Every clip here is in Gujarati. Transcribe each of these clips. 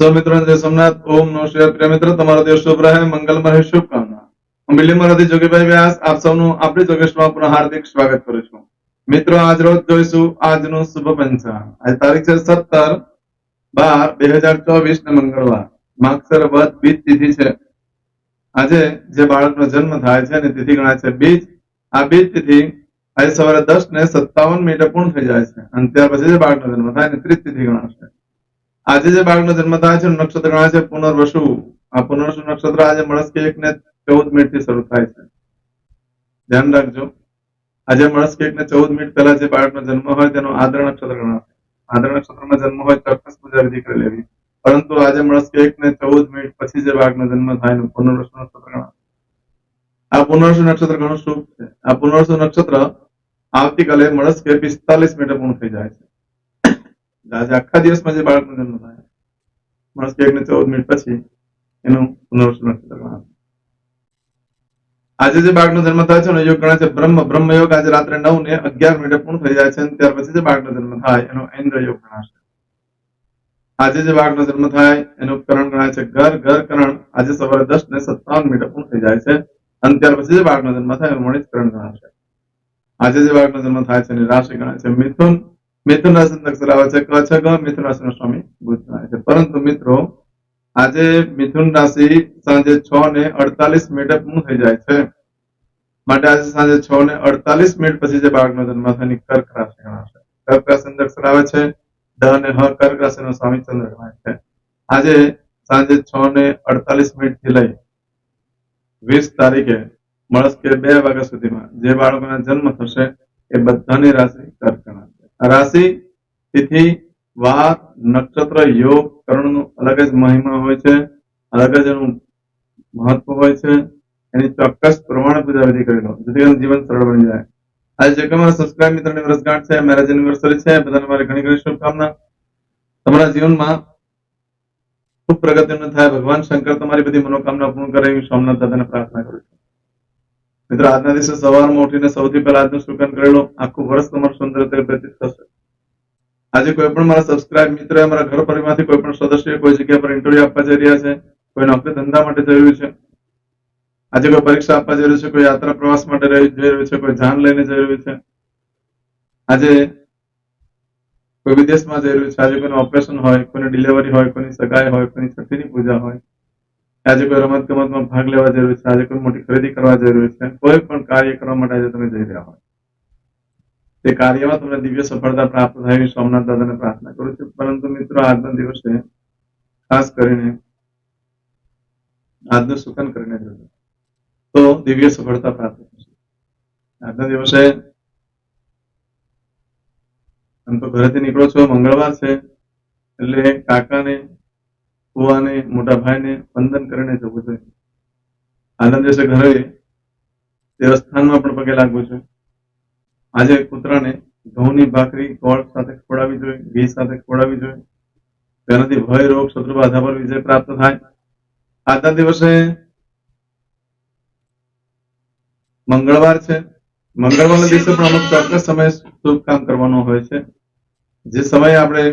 સૌ મિત્રો, જય સોમનાથ. ઓમ નો શિવાય. પ્રિય મિત્રો, તમારો દિવસ શુભ રહે. મંગલમય રહે શુભકામના. હું બિલીમરાથી જોગીભાઈ વ્યાસ. આપ સૌનું આપણી જોગેશમાં પુનઃ હાર્દિક સ્વાગત કરું છું. મિત્રો, આજ રોજ જોઈશું આજનું શુભ પંચાંગ. આજ તારીખ છે સત્તર બાર બે હજાર ચોવીસ ને મંગળવાર. માગસર વધ બીજ તિથિ છે. આજે જે બાળકનો જન્મ થાય છે અને તિથિ ગણાય છે બીજ, આ બીજ તિથિ આજે સવારે દસ ને સત્તાવન મિનિટે પૂર્ણ થઈ જાય છે. અને ત્યાર પછી જે બાળકનો જન્મ થાય ને ત્રીજ તિથિ ગણાશે. આજે જે બાળકનો જન્મ થાય છે, નક્ષત્ર ગણાય છે પુનર્વસુ, આ પુનર્વસુ નક્ષત્ર આજે મળસ્કે એક ને ચૌદ મિનિટથી શરૂ થાય છે. ધ્યાન રાખજો. આજે મળસ્કે એક ને ચૌદ મિનિટ પહેલા જે બાળકનો જન્મ હોય તેનો આદર નક્ષત્ર ગણાશે. આદર નક્ષત્રમાં જન્મ હોય ચોક્કસ પૂજા વિધિ કરી લેવી. પરંતુ આજે મળસ્કે એક ને ચૌદ મિનિટ પછી જે બાળકનો જન્મ થાય પુનર્વસુ નક્ષત્ર ગણાશે. આ પુનર્વસુ નક્ષત્ર ઘણું શુભ છે. આ પુનર્વસુ નક્ષત્ર આવતીકાલે મળસ્કે પિસ્તાલીસ મિનિટે પૂર્ણ થઈ જાય છે. આજે આખા દિવસમાં જે બાળકનો જન્મ થાય માણસ એક ને ચૌદ મિનિટ પછી એનું પુનર્વસુ નક્ષત્ર આજે જે બાળકનો જન્મ થાય છે યોગ ગણાય છે બ્રહ્મ. બ્રહ્મ યોગ આજે રાત્રે નવ ને અગિયાર મિનિટે પૂર્ણ થઈ જાય છે ત્યાર પછી જે બાળકનો જન્મ થાય, એનો ઇન્દ્ર યોગ ગણાશે. આજે જે બાળકનો જન્મ થાય, એનું કરણ ગણાય છે ઘર. ઘર કરણ આજે સવારે દસ ને સત્તાવન મિનિટે પૂર્ણ થઈ જાય છે અને ત્યાર પછી જે બાળકનો જન્મ થાય, એનું મણિત કરણ ગણાશે. આજે જે બાળકનો જન્મ થાય છે એની રાશિ ગણાય છે મિથુન. મિથુન રાશિ અક્ષર આવે છે ક છ ગ મિથુન રાશિનો સ્વામી બુધ છે પરંતુ મિત્રો આજે મિથુન રાશિ સાંજે છ ને અડતાલીસ મિનિટે પૂર્ણ થઈ જાય છે માટે આજે સાંજે છ ને અડતાલીસ મિનિટ પછી જે બાળકનો જન્મ થાય કર્ક રાશિ ગણાશે કર્ક રાશિ અક્ષર આવે છે ડ અને હ કર્ક રાશિનો સ્વામી ચંદ્ર ગણાય છે આજે સાંજે છ ને અડતાલીસ મિનિટથી લઈ વીસ તારીખે મળસ્કે બે વાગ્યા સુધીમાં જે બાળકોના જન્મ થશે એ બધાની રાશિ કર્ક ગણાશે રાશિ, તિથિ, વાર, નક્ષત્ર, યોગ, કરણનું અલગ જ મહિમા હોય છે, અલગ જ એનું મહત્વ હોય છે, એની ચોક્કસ પ્રમાણે પૂજા વિધિ કરી લો જેથી કરીને જીવન સરળ બની જાય. આજે જે કોઈ મારા સબસ્ક્રાઇબ મિત્રની વર્ષગાંઠ છે મેરેજ એનિવર્સરી છે, બધાને મારી ઘણી ઘણી શુભકામના. તમારા જીવનમાં ખૂબ પ્રગતિ થાય. ભગવાન શંકર તમારી બધી મનોકામના પૂર્ણ કરે એવી સોમનાથ દાદાને પ્રાર્થના કરું છું. મિત્રો, આજના દિવસે સવારમાં ઉઠીને સૌથી પહેલા આજનું સુકન કરેલો આખું વર્ષ તમારું સુંદર રીતે વ્યતીત થશે. આજે કોઈ પણ મારા સબસ્ક્રાઇબ મિત્ર મારા ઘર પરિવારમાંથી કોઈ પણ સદસ્ય કોઈ જગ્યા પર ઇન્ટરવ્યુ આપવા જઈ રહ્યા છે, કોઈ નોકરી ધંધા માટે જઈ રહ્યું છે, આજે કોઈ પરીક્ષા આપવા જઈ રહ્યું છે, કોઈ યાત્રા પ્રવાસ માટે જઈ રહ્યું છે, કોઈ જાન લઈને જઈ રહ્યું છે, આજે કોઈ વિદેશમાં જઈ રહ્યું છે, આજે કોઈનું ઓપરેશન હોય, કોઈની ડિલિવરી હોય, કોઈની સગાઈ હોય, કોઈની છઠ્ઠીની પૂજા હોય આજે કોઈ રમત ગમતમાં ભાગ લેવા જરૂરી છે, આજે કોઈ મોટી ખરીદી કરવા જરૂરી છે, કોઈ પણ કાર્ય કરવા માટે આજે તમે જઈ રહ્યા હોય. તે કાર્યમાં તમને દિવ્ય સફળતા પ્રાપ્ત થાય એવી સોમનાથ દાદાને પ્રાર્થના કરું છું. પરંતુ મિત્રો, આજના દિવસે ખાસ કરીને આજનું સુકન કરીને જોજો તો દિવ્ય સફળતા પ્રાપ્ત થશે. આજના દિવસે આમ તો ઘરેથી નીકળો છો, મંગળવાર છે, એટલે કાકાને ફુવાને મોટા ભાઈને વંદન કરીને જવું જોઈએ આનંદ દિવસે ઘરે દેવસ્થાનમાં પણ પગે લાગવું જોઈએ આજે કૂતરાને ઘઉંની ભાખરી, ગોળ સાથે ખોડાવી જોઈએ, ઘી સાથે ખોડાવી જોઈએ. તેનાથી ભય, રોગ શત્રુ બાધા પર વિજય પ્રાપ્ત થાય. આજના દિવસે મંગળવાર છે. મંગળવારના દિવસે પણ અમુક ચોક્કસ સમય શુભ કામ કરવાનો હોય છે. જે સમયે આપણે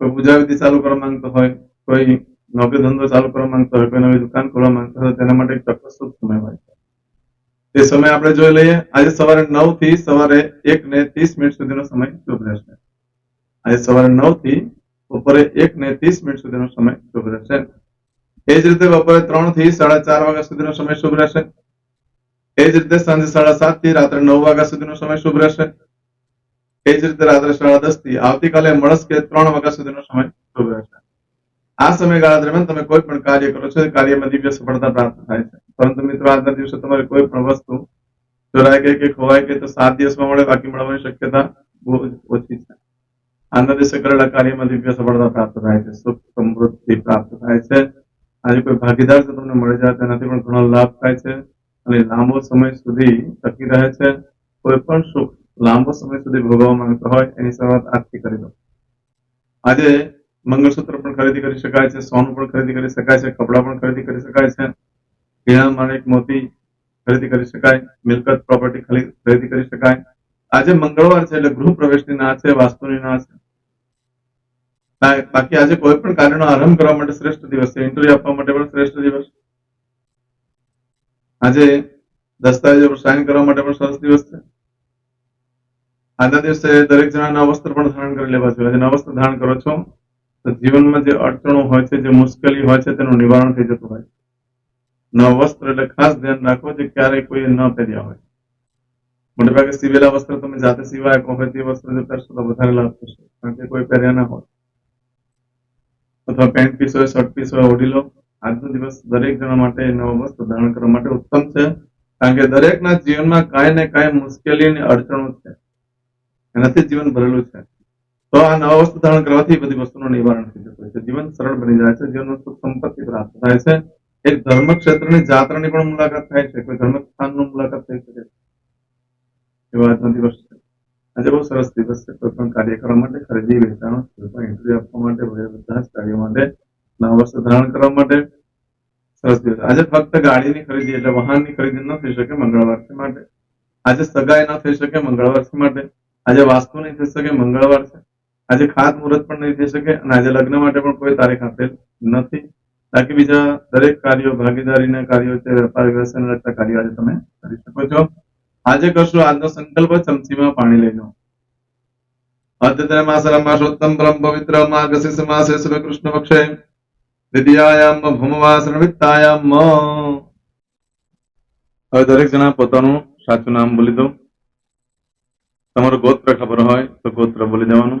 પૂજા વિધિ ચાલુ કરવા માંગતો હોય કોઈ નોકરી ધંધો ચાલુ કરવા માંગતો હોય, કોઈ નવી દુકાન ખોલવા માંગતો હોય તેના માટે એક ચોક્કસ શુભ સમય હોય છે. તે સમય આપણે જોઈ લઈએ, આજે સવારે નવથી સવારે એક ને ત્રીસ મિનિટ સુધીનો સમય શુભ રહેશે આજે સવારે નવથી બપોરે એક ને ત્રીસ મિનિટ સુધીનો સમય શુભ રહેશે એ જ રીતે બપોરે ત્રણથી સાડા ચાર વાગ્યા સુધીનો સમય શુભ રહેશે એ જ રીતે સાંજે સાડા સાતથી રાત્રે નવ વાગ્યા સુધીનો સમય શુભ રહેશે એ જ રીતે રાત્રે સાડા દસથી આવતીકાલે મળસ્કે ત્રણ વાગ્યા સુધીનો સમય શુભ રહેશે આ સમયગાળા દરમિયાન તમે કોઈ પણ કાર્ય કરો છો કાર્યમાં દિવ્ય સફળતા પ્રાપ્ત થાય છે. પરંતુ મિત્રો, આજના દિવસે તમારી કોઈ પણ વસ્તુ ચોરાય ગઈ કે ખોવાય ગઈ તો સાત દિવસમાં મળે, બાકી મળવાની શક્યતા બહુ ઓછી છે. આજના દિવસે કરેલા કાર્યમાં દિવ્ય સફળતા પ્રાપ્ત થાય છે, સુખ સમૃદ્ધિ પ્રાપ્ત થાય છે. આજે કોઈ ભાગીદાર જો તમને મળી જાય, તેનાથી પણ ઘણો લાભ થાય છે અને લાંબો સમય સુધી ટકી રહે છે. કોઈ પણ સુખ લાંબો સમય સુધી ભોગવવા માંગતો હોય, એની શરૂઆત આજથી કરી દો. આજે મંગળસૂત્ર પણ ખરીદી કરી શકાય છે, સોનું પણ ખરીદી કરી શકાય છે, કપડાં પણ ખરીદી કરી શકાય છે. માણેક મોતી ખરીદી કરી શકાય, મિલકત પ્રોપર્ટી ખરીદી કરી શકાય. આજે મંગળવાર છે એટલે ગૃહ પ્રવેશની ના છે, વાસ્તુની ના છે. બાકી આજે કોઈ પણ કાર્યનો આરંભ કરવા માટે શ્રેષ્ઠ દિવસ છે. ઇન્ટરવ્યુ આપવા માટે પણ શ્રેષ્ઠ દિવસ. આજે દસ્તાવેજો પર સાઇન કરવા માટે પણ સરસ દિવસ છે. આજના દિવસે દરેક જણા નવા વસ્ત્ર પણ ધારણ કરી લેવા જોઈએ. નવા વસ્ત્ર ધારણ કરો છો. તો જીવનમાં જે અડચણો હોય છે, જે મુશ્કેલી હોય છે, તેનું નિવારણ થઈ જતું હોય નવ વસ્ત્ર એટલે ખાસ ધ્યાન રાખો જે ક્યારેય કોઈ ન પહેર્યા હોય. મોટે ભાગે સીવેલા વસ્ત્ર તમે જાતે સિવાય હોય તે વસ્ત્ર જો પહેરશો તો વધારે લાભ થશે, કારણ કે કોઈ પહેર્યા ના હોય. અથવા પેન્ટ પીસ હોય, શર્ટ પીસ હોય ઓઢી લો આજનો દિવસ દરેક જણા માટે નવો વસ્ત્ર ધારણ કરવા માટે ઉત્તમ છે, કારણ કે દરેકના જીવનમાં કાંઈ ને કાંઈ મુશ્કેલી અને અડચણો છે. એનાથી જીવન ભરેલું છે. તો આ નવા વસ્તુ ધારણ કરવાથી બધી વસ્તુનું નિવારણ થઈ જતું છે. જીવન સરળ બની જાય છે જીવન સુખ સંપત્તિ પ્રાપ્ત થાય છે. એક ધર્મ ક્ષેત્રની જાત્રાની પણ મુલાકાત થાય છે, કોઈ ધર્મ સ્થાનની મુલાકાત થઈ શકે એવો દિવસ છે. આજે બહુ સરસ દિવસ છે. કોઈ પણ કાર્ય કરવા માટે, ખરીદી, વેચાણ એન્ટ્રી આપવા માટે, વગેરે બધા જ કાર્યો માટે નવા વસ્તુ ધારણ કરવા માટે સરસ દિવસ આજે ફક્ત ગાડીની ખરીદી એટલે વાહનની ખરીદી ન થઈ શકે મંગળવાર માટે. આજે સગાઈ ન થઈ શકે મંગળવાર માટે. આજે વાસ્તુ નહીં થઈ શકે, મંગળવાર છે. આજે ખાત મુહૂર્ત પણ નહીં થઈ શકે અને આજે લગ્ન માટે પણ કોઈ તારીખ આપેલ નથી. બાકી બીજા દરેક કાર્યો, ભાગીદારીના કાર્યો છે, વેપાર વ્યવસાયને લગતા કાર્યો આજે તમે કરી શકો છો. આજે કરશો આજનો સંકલ્પ ચમચીમાં પાણી લઈ લો અદ્યતન માસ રમાશોત્તમ પરમ પવિત્ર માર્ગશીર્ષ માસે શુભ કૃષ્ણ પક્ષે દ્વિતીયાયામ ભૂમવાસન વિત્તાયામ હવે દરેક જણા પોતાનું સાચું નામ બોલી દો. તમારું ગોત્ર ખબર હોય તો ગોત્ર બોલી દેવાનું.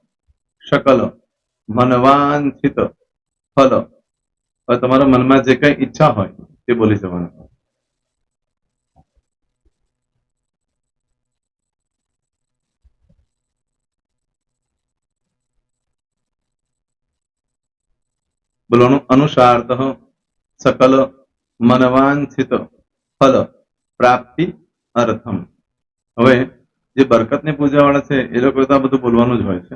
શકલ. મનવાંછિત ફલ. હવે તમારા મનમાં જે કઈ ઈચ્છા હોય, તે બોલી જવાનું. બોલવાનું અનુસારત સકલ મનવાંછિત ફલ. પ્રાપ્તિ અર્થમ. હવે જે બરકતની પૂજા વાળા છે, એ લોકો તો આ બધું બોલવાનું જ હોય છે.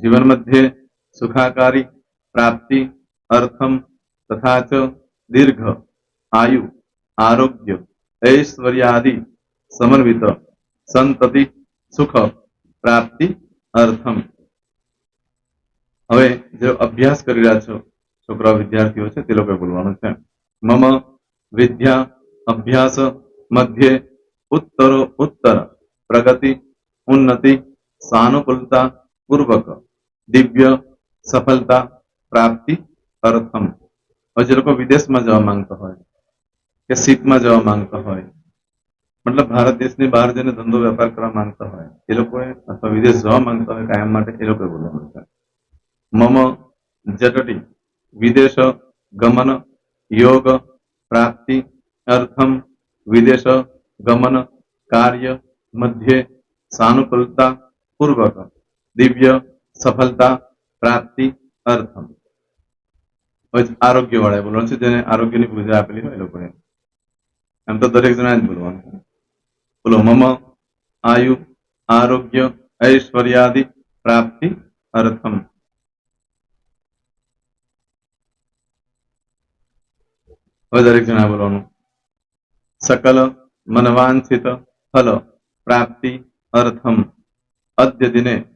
જીવન મધ્યે સુખાકારી પ્રાપ્તિ અર્થમ તથા ચ દીર્ઘ આયુ આરોગ્ય ઐશ્વર્યાદિ સમન્વિત સંતતિ સુખ પ્રાપ્તિ અર્થમ હવે જે અભ્યાસ કરી રહ્યા છો, છોકરા વિદ્યાર્થીઓ છે, તે લોકોએ બોલવાનું છે. મમ વિદ્યા અભ્યાસ મધ્યે ઉત્તરો ઉત્તર, પ્રગતિ, ઉન્નતિ સાનુકૂલતા પૂર્વક દિવ્ય સફળતા પ્રાપ્તિ અર્થમ હવે જે લોકો વિદેશમાં જવા માંગતા હોય કે શીપમાં જવા માંગતા હોય મતલબ ભારત દેશની બહાર જઈને ધંધો વેપાર કરવા માંગતા હોય એ લોકોએ અથવા વિદેશ જવા માંગતા હોય કાયમ માટે એ લોકોએ બોલવાનું છે મમ જટટી વિદેશ ગમન યોગ પ્રાપ્તિ અર્થમ વિદેશ ગમન કાર્ય મધ્યે સાનુકૂલતા પૂર્વક દિવ્ય સફળતા, પ્રાપ્તિ, અર્થમ. આરોગ્ય વાળા બોલવાનું છે, જેને આરોગ્યની પૂજા આપેલી હોય લોકોએ. એમ તો દરેક જણા જ બોલવાનું બોલો, મમ, આયુ, આરોગ્ય, ઐશ્વર્યાદિ, પ્રાપ્તિ, અર્થમ. હવે દરેક જણા બોલવાનું. સકલ, મનવાંછિત, ફલ, પ્રાપ્તિ, અર્થમ. અદ્ય દિને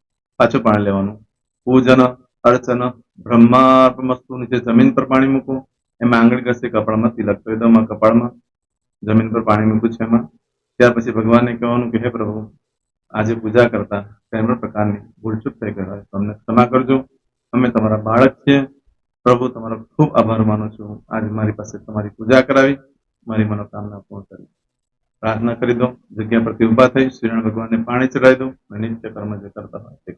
પાછું પાણી લેવાનું. પૂજન, અર્ચન બ્રહ્માર્પમસ્તુ નીચે જમીન પર પાણી મૂકવું, એમાં આંગળી ઘસે, કપાળમાં તિલક કરી દો કપાળમાં. જમીન પર પાણી મૂકું છે એમાં. ત્યાર પછી ભગવાનને કહેવાનું કે, હે પ્રભુ, આજે પૂજા કરતા કોઈ પ્રકારની ભૂલચૂક થઈ ગઈ હોય. તમને ક્ષમા કરજો. અમે તમારા બાળક છીએ. પ્રભુ, તમારો ખૂબ આભાર માનું છું. આજે મારી પાસે તમારી પૂજા કરાવી. મારી મનોકામના પૂર્ણ કરી. પ્રાર્થના કરી દો. જગ્યા પરથી ઊભા થઈ શ્રીરણ ભગવાનને પાણી ચડાવી દો. અને નિત્ય કર્મ જે કરતા હોય.